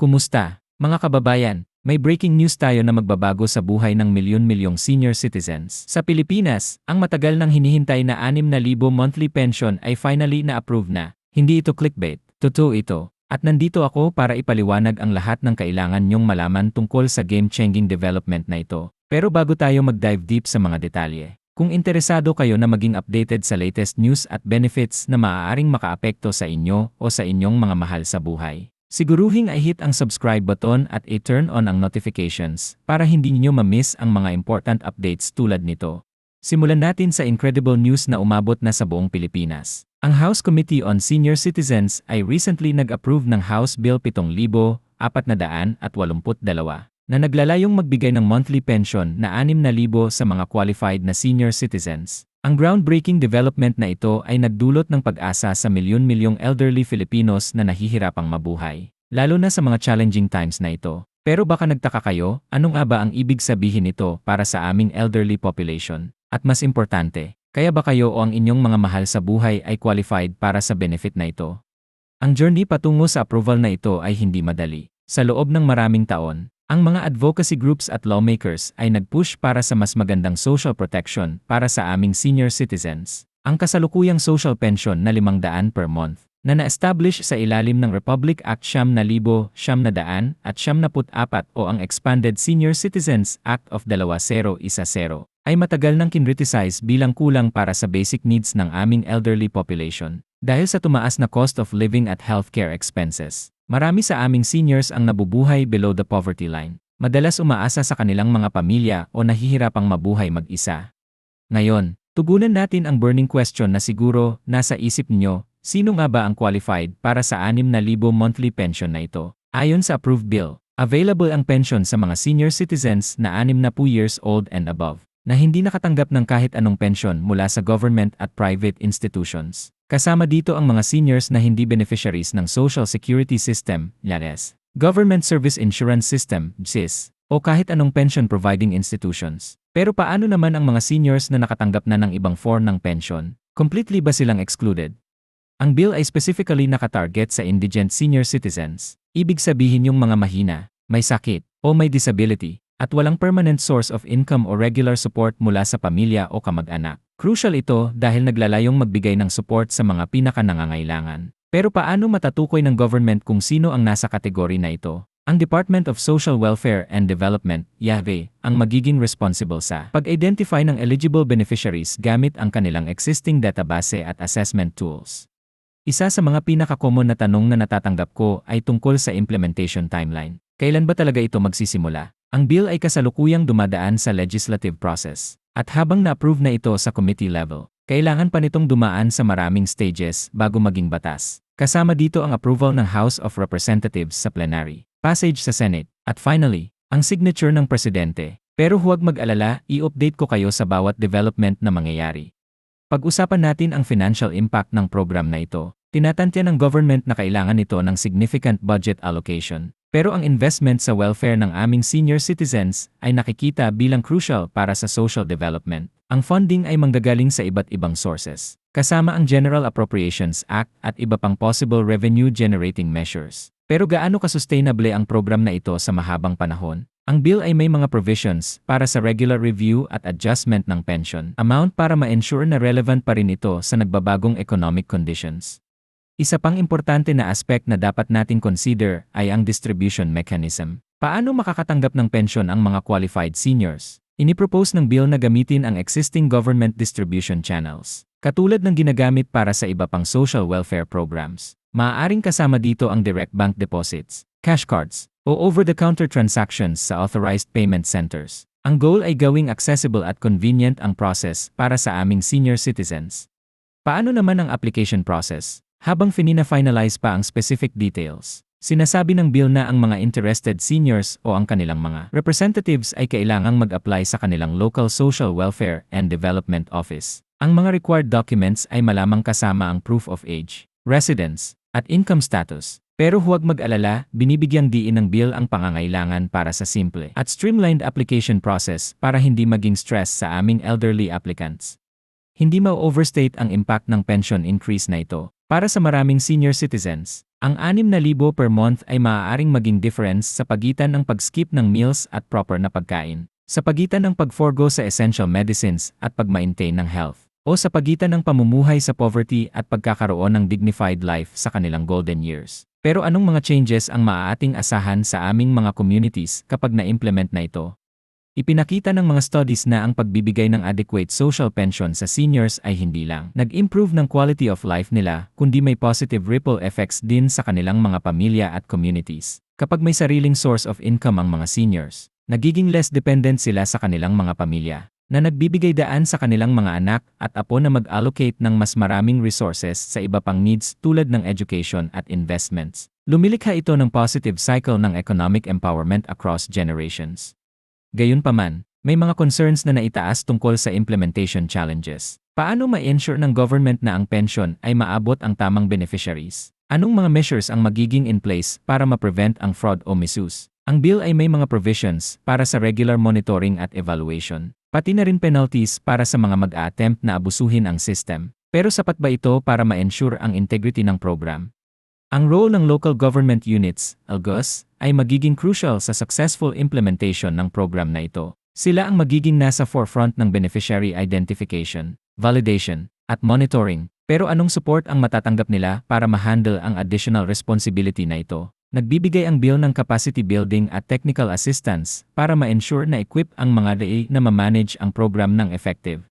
Kumusta, mga kababayan? May breaking news tayo na magbabago sa buhay ng milyon-milyong senior citizens. Sa Pilipinas, ang matagal nang hinihintay na 6,000 monthly pension ay finally na-approve na. Hindi ito clickbait, totoo ito. At nandito ako para ipaliwanag ang lahat ng kailangan nyong malaman tungkol sa game-changing development na ito. Pero bago tayo mag-dive deep sa mga detalye, kung interesado kayo na maging updated sa latest news at benefits na maaaring makaapekto sa inyo o sa inyong mga mahal sa buhay, Siguruhing i-hit ang subscribe button at i-turn on ang notifications para hindi niyo ma-miss ang mga important updates tulad nito. Simulan natin sa incredible news na umabot na sa buong Pilipinas. Ang House Committee on Senior Citizens ay recently nag-approve ng House Bill 7,482 na naglalayong magbigay ng monthly pension na 6,000 sa mga qualified na senior citizens. Ang groundbreaking development na ito ay nagdulot ng pag-asa sa milyon-milyong elderly Filipinos na nahihirapang mabuhay, lalo na sa mga challenging times na ito. Pero baka nagtaka kayo, ano nga ba ang ibig sabihin nito para sa aming elderly population? At mas importante, kaya ba kayo o ang inyong mga mahal sa buhay ay qualified para sa benefit na ito? Ang journey patungo sa approval na ito ay hindi madali. Sa loob ng maraming taon, ang mga advocacy groups at lawmakers ay nag-push para sa mas magandang social protection para sa aming senior citizens. Ang kasalukuyang social pension na 500 per month na na-establish sa ilalim ng Republic Act Siyam na Libo, Siyam na Daan at Siyam na Put-apat o ang Expanded Senior Citizens Act of 2010 ay matagal nang kinriticize bilang kulang para sa basic needs ng aming elderly population dahil sa tumaas na cost of living at healthcare expenses. Marami sa aming seniors ang nabubuhay below the poverty line. Madalas umaasa sa kanilang mga pamilya o nahihirapang mabuhay mag-isa. Ngayon, tugunan natin ang burning question na siguro nasa isip niyo, sino nga ba ang qualified para sa 6,000 monthly pension na ito? Ayon sa approved bill, available ang pension sa mga senior citizens na 60 years old and above na hindi nakatanggap ng kahit anong pensyon mula sa government at private institutions. Kasama dito ang mga seniors na hindi beneficiaries ng Social Security System, LARES, Government Service Insurance System, GSIS, o kahit anong pension providing institutions. Pero paano naman ang mga seniors na nakatanggap na ng ibang form ng pension? Completely ba silang excluded? Ang bill ay specifically nakatarget sa indigent senior citizens. Ibig sabihin yung mga mahina, may sakit, o may disability, at walang permanent source of income o regular support mula sa pamilya o kamag-anak. Crucial ito dahil naglalayong magbigay ng support sa mga pinaka-nangangailangan. Pero paano matatukoy ng government kung sino ang nasa kategory na ito? Ang Department of Social Welfare and Development, YAVE, ang magiging responsible sa pag-identify ng eligible beneficiaries gamit ang kanilang existing database at assessment tools. Isa sa mga pinaka-common na tanong na natatanggap ko ay tungkol sa implementation timeline. Kailan ba talaga ito magsisimula? Ang bill ay kasalukuyang dumadaan sa legislative process. At habang na-approve na ito sa committee level, kailangan pa nitong dumaan sa maraming stages bago maging batas. Kasama dito ang approval ng House of Representatives sa plenary, passage sa Senate, at finally, ang signature ng presidente. Pero huwag mag-alala, i-update ko kayo sa bawat development na mangyayari. Pag-usapan natin ang financial impact ng program na ito. Tinatantya ng government na kailangan nito ng significant budget allocation pero ang investment sa welfare ng aming senior citizens ay nakikita bilang crucial para sa social development. Ang funding ay manggagaling sa iba't ibang sources, kasama ang General Appropriations Act at iba pang possible revenue-generating measures. Pero gaano ka-sustainable ang program na ito sa mahabang panahon? Ang bill ay may mga provisions para sa regular review at adjustment ng pension amount para ma-ensure na relevant pa rin ito sa nagbabagong economic conditions. Isa pang importante na aspect na dapat nating consider ay ang distribution mechanism. Paano makakatanggap ng pensyon ang mga qualified seniors? Inipropose ng bill na gamitin ang existing government distribution channels, katulad ng ginagamit para sa iba pang social welfare programs. Maaaring kasama dito ang direct bank deposits, cash cards, o over-the-counter transactions sa authorized payment centers. Ang goal ay gawing accessible at convenient ang process para sa aming senior citizens. Paano naman ang application process? Habang finina-finalize pa ang specific details, sinasabi ng bill na ang mga interested seniors o ang kanilang mga representatives ay kailangang mag-apply sa kanilang local social welfare and development office. Ang mga required documents ay malamang kasama ang proof of age, residence, at income status. Pero huwag mag-alala, binibigyang diin ng bill ang pangangailangan para sa simple at streamlined application process para hindi maging stress sa aming elderly applicants. Hindi ma-overstate ang impact ng pension increase na ito, para sa maraming senior citizens, Ang 6,000 per month ay maaaring maging difference sa pagitan ng pag-skip ng meals at proper na pagkain, sa pagitan ng pag-forgo sa essential medicines at pag-maintain ng health, o sa pagitan ng pamumuhay sa poverty at pagkakaroon ng dignified life sa kanilang golden years. Pero anong mga changes ang maaating asahan sa aming mga communities kapag na-implement na ito? Ipinakita ng mga studies na ang pagbibigay ng adequate social pension sa seniors ay hindi lang nag-improve ng quality of life nila, kundi may positive ripple effects din sa kanilang mga pamilya at communities. Kapag may sariling source of income ang mga seniors, nagiging less dependent sila sa kanilang mga pamilya, na nagbibigay daan sa kanilang mga anak at apo na mag-allocate ng mas maraming resources sa iba pang needs tulad ng education at investments. Lumilikha ito ng positive cycle ng economic empowerment across generations. Gayunpaman, may mga concerns na naitaas tungkol sa implementation challenges. Paano ma-ensure ng government na ang pension ay maabot ang tamang beneficiaries? Anong mga measures ang magiging in place para ma-prevent ang fraud o misuse? Ang bill ay may mga provisions para sa regular monitoring at evaluation, pati na rin penalties para sa mga mag-attempt na abusuhin ang system. Pero sapat ba ito para ma-ensure ang integrity ng program? Ang role ng local government units, LGUs, ay magiging crucial sa successful implementation ng program na ito. Sila ang magiging nasa forefront ng beneficiary identification, validation, at monitoring. Pero anong support ang matatanggap nila para ma-handle ang additional responsibility na ito? Nagbibigay ang bill ng capacity building at technical assistance para ma-ensure na equip ang mga DA na ma-manage ang program ng effective.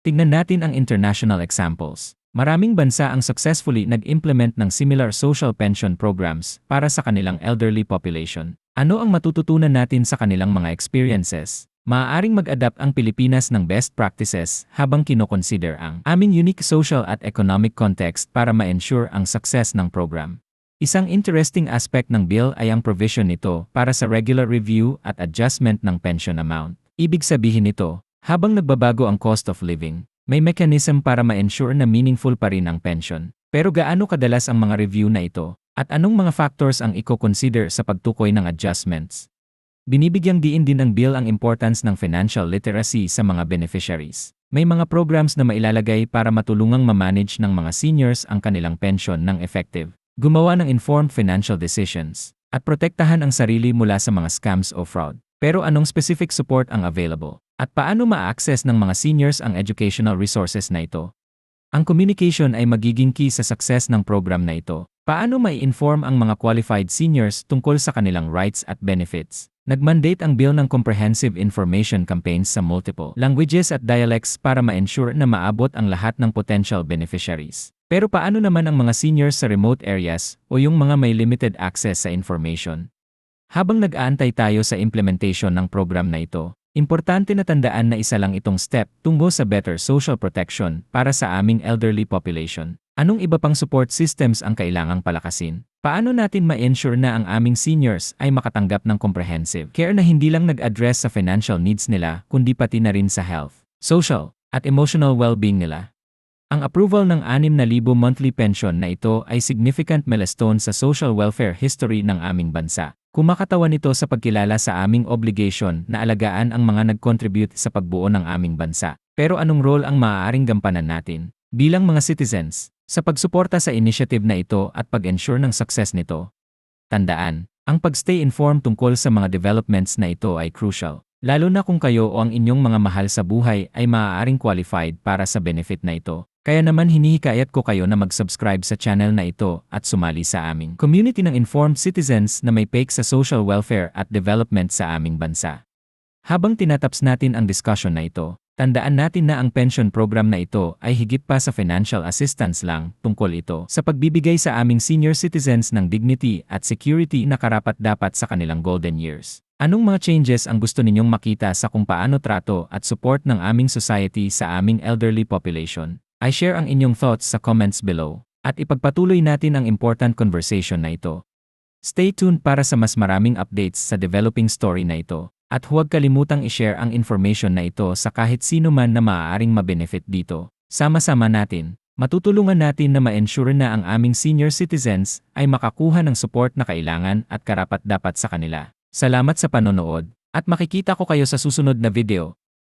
Tignan natin ang international examples. Maraming bansa ang successfully nag-implement ng similar social pension programs para sa kanilang elderly population. Ano ang matututunan natin sa kanilang mga experiences? Maaaring mag-adapt ang Pilipinas ng best practices habang kinoconsider ang aming unique social at economic context para ma-ensure ang success ng program. Isang interesting aspect ng bill ay ang provision nito para sa regular review at adjustment ng pension amount. Ibig sabihin nito, habang nagbabago ang cost of living, may mechanism para ma-ensure na meaningful pa rin ang pension. Pero gaano kadalas ang mga review na ito? At anong mga factors ang i-consider sa pagtukoy ng adjustments? Binibigyang diin din ng bill ang importance ng financial literacy sa mga beneficiaries. May mga programs na mailalagay para matulungang ma-manage ng mga seniors ang kanilang pension ng effective, gumawa ng informed financial decisions, at protektahan ang sarili mula sa mga scams o fraud. Pero anong specific support ang available? At paano ma-access ng mga seniors ang educational resources na ito? Ang communication ay magiging key sa success ng program na ito. Paano mai-inform ang mga qualified seniors tungkol sa kanilang rights at benefits? Nag-mandate ang bill ng comprehensive information campaigns sa multiple languages at dialects para ma-ensure na maabot ang lahat ng potential beneficiaries. Pero paano naman ang mga seniors sa remote areas o yung mga may limited access sa information? Habang nag-aantay tayo sa implementation ng program na ito, Importante na tandaan na isa lang itong step tungo sa better social protection para sa aming elderly population. Anong iba pang support systems ang kailangang palakasin? Paano natin ma-ensure na ang aming seniors ay makatanggap ng comprehensive care na hindi lang nag-address sa financial needs nila kundi pati na rin sa health, social, at emotional well-being nila? Ang approval ng 6,000 monthly pension na ito ay significant milestone sa social welfare history ng aming bansa. Kumakatawan ito sa pagkilala sa aming obligation na alagaan ang mga nag-contribute sa pagbuo ng aming bansa. Pero anong role ang maaaring gampanan natin bilang mga citizens sa pagsuporta sa initiative na ito at pag-ensure ng success nito? Tandaan, ang pag-stay informed tungkol sa mga developments na ito ay crucial, lalo na kung kayo o ang inyong mga mahal sa buhay ay maaaring qualified para sa benefit na ito. Kaya naman hinihikayat ko kayo na mag-subscribe sa channel na ito at sumali sa aming community ng informed citizens na may pake sa social welfare at development sa aming bansa. Habang tinataps natin ang discussion na ito, tandaan natin na ang pension program na ito ay higit pa sa financial assistance lang tungkol ito sa pagbibigay sa aming senior citizens ng dignity at security na karapat dapat sa kanilang golden years. Anong mga changes ang gusto ninyong makita sa kung paano trato at support ng aming society sa aming elderly population? I share ang inyong thoughts sa comments below at ipagpatuloy natin ang important conversation na ito. Stay tuned para sa mas maraming updates sa developing story na ito at huwag kalimutang i-share ang information na ito sa kahit sino man na maaaring mabenefit dito. Sama-sama natin, matutulungan natin na ma-ensure na ang aming senior citizens ay makakuha ng support na kailangan at karapat dapat sa kanila. Salamat sa panonood at makikita ko kayo sa susunod na video.